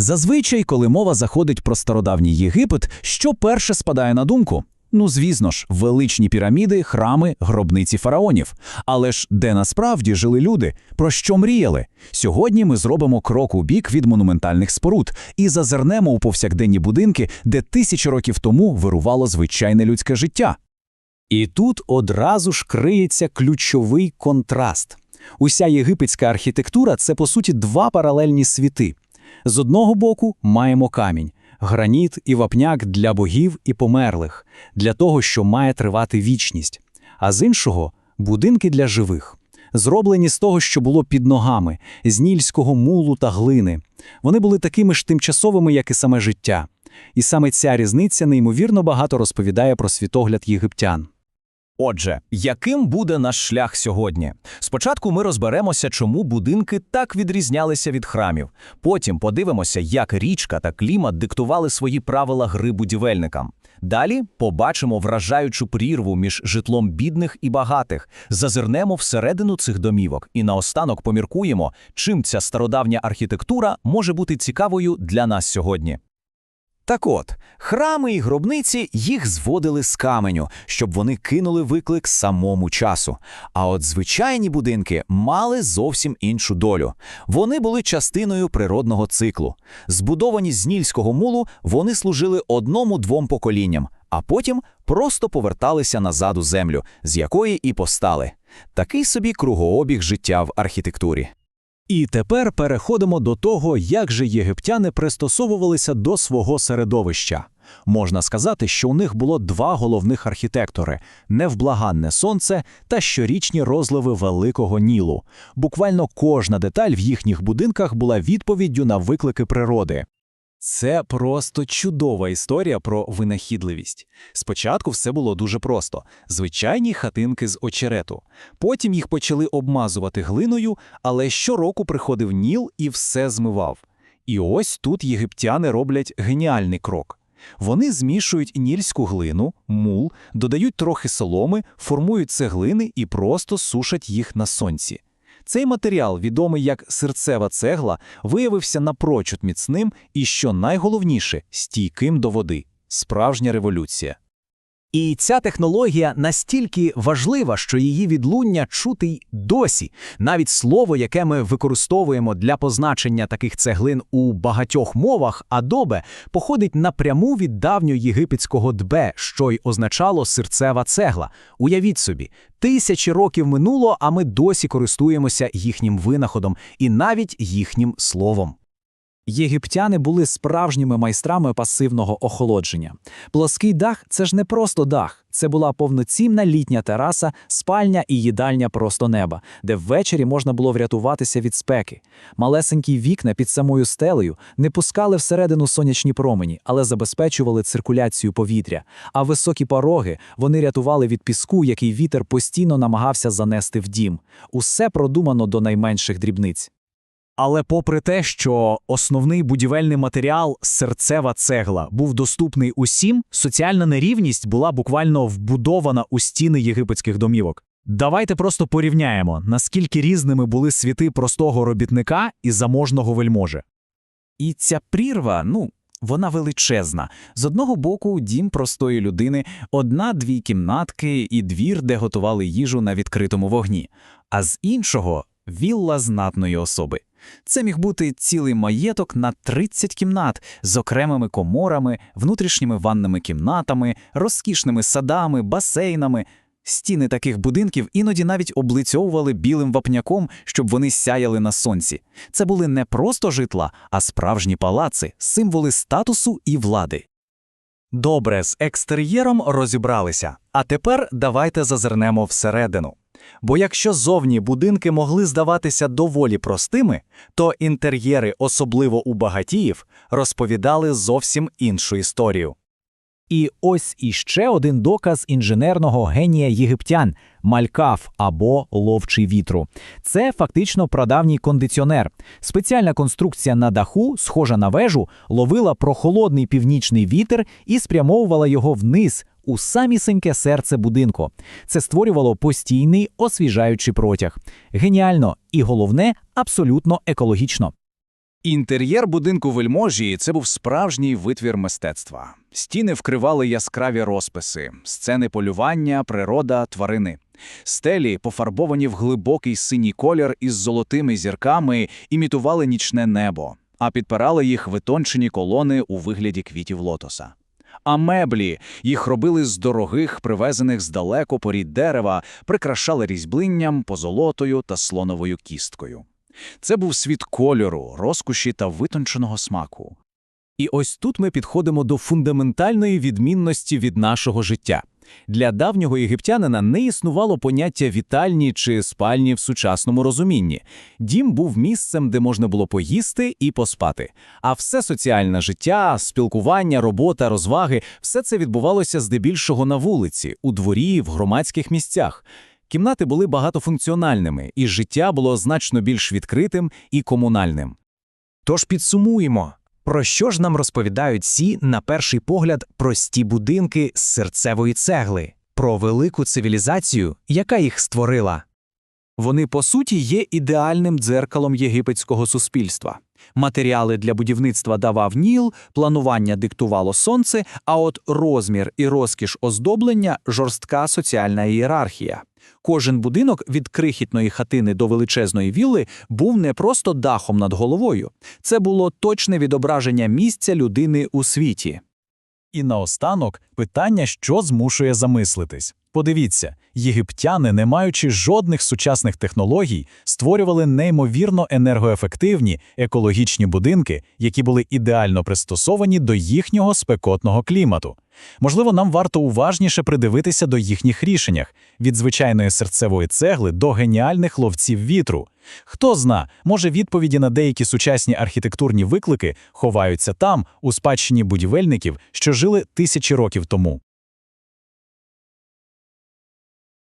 Зазвичай, коли мова заходить про стародавній Єгипет, що перше спадає на думку? Ну, звісно ж, величні піраміди, храми, гробниці фараонів. Але ж де насправді жили люди? Про що мріяли? Сьогодні ми зробимо крок у бік від монументальних споруд і зазирнемо у повсякденні будинки, де тисячі років тому вирувало звичайне людське життя. І тут одразу ж криється ключовий контраст. Уся єгипетська архітектура це по суті два паралельні світи. З одного боку маємо камінь, граніт і вапняк для богів і померлих, для того, що має тривати вічність, а з іншого будинки для живих, зроблені з того, що було під ногами, з нільського мулу та глини. Вони були такими ж тимчасовими, як і саме життя. І саме ця різниця неймовірно багато розповідає про світогляд єгиптян. Отже, яким буде наш шлях сьогодні? Спочатку ми розберемося, чому будинки так відрізнялися від храмів. Потім подивимося, як річка та клімат диктували свої правила гри будівельникам. Далі побачимо вражаючу прірву між житлом бідних і багатих, зазирнемо всередину цих домівок і наостанок поміркуємо, чим ця стародавня архітектура може бути цікавою для нас сьогодні. Так от, храми і гробниці їх зводили з каменю, щоб вони кинули виклик самому часу. А от звичайні будинки мали зовсім іншу долю. Вони були частиною природного циклу. Збудовані з нільського мулу, вони служили одному-двом поколінням, а потім просто поверталися назад у землю, з якої і постали. Такий собі кругообіг життя в архітектурі. І тепер переходимо до того, як же єгиптяни пристосовувалися до свого середовища. Можна сказати, що у них було два головних архітектори: невблаганне сонце та щорічні розливи Великого Нілу. Буквально кожна деталь в їхніх будинках була відповіддю на виклики природи. Це просто чудова історія про винахідливість. Спочатку все було дуже просто: звичайні хатинки з очерету. Потім їх почали обмазувати глиною, але щороку приходив Ніл і все змивав. І ось тут єгиптяни роблять геніальний крок. Вони змішують нільську глину, мул, додають трохи соломи, формують цеглини і просто сушать їх на сонці. Цей матеріал, відомий як серцева цегла, виявився напрочуд міцним і, що найголовніше, стійким до води. Справжня революція. І ця технологія настільки важлива, що її відлуння чути й досі. Навіть слово, яке ми використовуємо для позначення таких цеглин у багатьох мовах, адобе, походить напряму від давньоєгипетського дбе, що й означало серцева цегла. Уявіть собі, тисячі років минуло, а ми досі користуємося їхнім винаходом і навіть їхнім словом. Єгиптяни були справжніми майстрами пасивного охолодження. Плоский дах це ж не просто дах, це була повноцінна літня тераса, спальня і їдальня просто неба, де ввечері можна було врятуватися від спеки. Малесенькі вікна під самою стелею не пускали всередину сонячні промені, але забезпечували циркуляцію повітря. А високі пороги вони рятували від піску, який вітер постійно намагався занести в дім. Усе продумано до найменших дрібниць. Але попри те, що основний будівельний матеріал серцева цегла був доступний усім, соціальна нерівність була буквально вбудована у стіни єгипетських домівок. Давайте просто порівняємо, наскільки різними були світи простого робітника і заможного вельможи. І ця прірва, ну, вона величезна. З одного боку, дім простої людини, одна-дві кімнатки і двір, де готували їжу на відкритому вогні, а з іншого вілла знатної особи. Це міг бути цілий маєток на 30 кімнат з окремими коморами, внутрішніми ванними кімнатами, розкішними садами, басейнами. Стіни таких будинків іноді навіть облицьовували білим вапняком, щоб вони сяяли на сонці. Це були не просто житла, а справжні палаци, символи статусу і влади. Добре, з екстер'єром розібралися. А тепер давайте зазирнемо всередину. Бо якщо зовні будинки могли здаватися доволі простими, то інтер'єри, особливо у багатіїв, розповідали зовсім іншу історію. І ось іще один доказ інженерного генія єгиптян малькаф або ловчий вітру. Це фактично прадавній кондиціонер. Спеціальна конструкція на даху, схожа на вежу, ловила прохолодний північний вітер і спрямовувала його вниз у самісеньке серце будинку. Це створювало постійний освіжаючий протяг. Геніально і головне, абсолютно екологічно. Інтер'єр будинку вельможі це був справжній витвір мистецтва. Стіни вкривали яскраві розписи, сцени полювання, природа, тварини. Стелі, пофарбовані в глибокий синій колір із золотими зірками, імітували нічне небо, а підпирали їх витончені колони у вигляді квітів лотоса. А меблі їх робили з дорогих, привезених здалеку порід дерева, прикрашали різьбленням, позолотою та слоновою кісткою. Це був світ кольору, розкоші та витонченого смаку. І ось тут ми підходимо до фундаментальної відмінності від нашого життя. Для давнього єгиптянина не існувало поняття вітальні чи спальні в сучасному розумінні. Дім був місцем, де можна було поїсти і поспати. А все соціальне життя, спілкування, робота, розваги – все це відбувалося здебільшого на вулиці, у дворі, в громадських місцях. Кімнати були багатофункціональними, і життя було значно більш відкритим і комунальним. Тож підсумуємо, про що ж нам розповідають ці, на перший погляд, прості будинки з серцевої цегли, про велику цивілізацію, яка їх створила. Вони, по суті, є ідеальним дзеркалом єгипетського суспільства. Матеріали для будівництва давав Ніл, планування диктувало сонце, а от розмір і розкіш оздоблення – жорстка соціальна ієрархія. Кожен будинок від крихітної хатини до величезної вілли був не просто дахом над головою. Це було точне відображення місця людини у світі. І наостанок питання, що змушує замислитись. Подивіться, єгиптяни, не маючи жодних сучасних технологій, створювали неймовірно енергоефективні екологічні будинки, які були ідеально пристосовані до їхнього спекотного клімату. Можливо, нам варто уважніше придивитися до їхніх рішеннях від звичайної серцевої цегли до геніальних ловців вітру. Хто зна, може відповіді на деякі сучасні архітектурні виклики ховаються там, у спадщині будівельників, що жили тисячі років тому.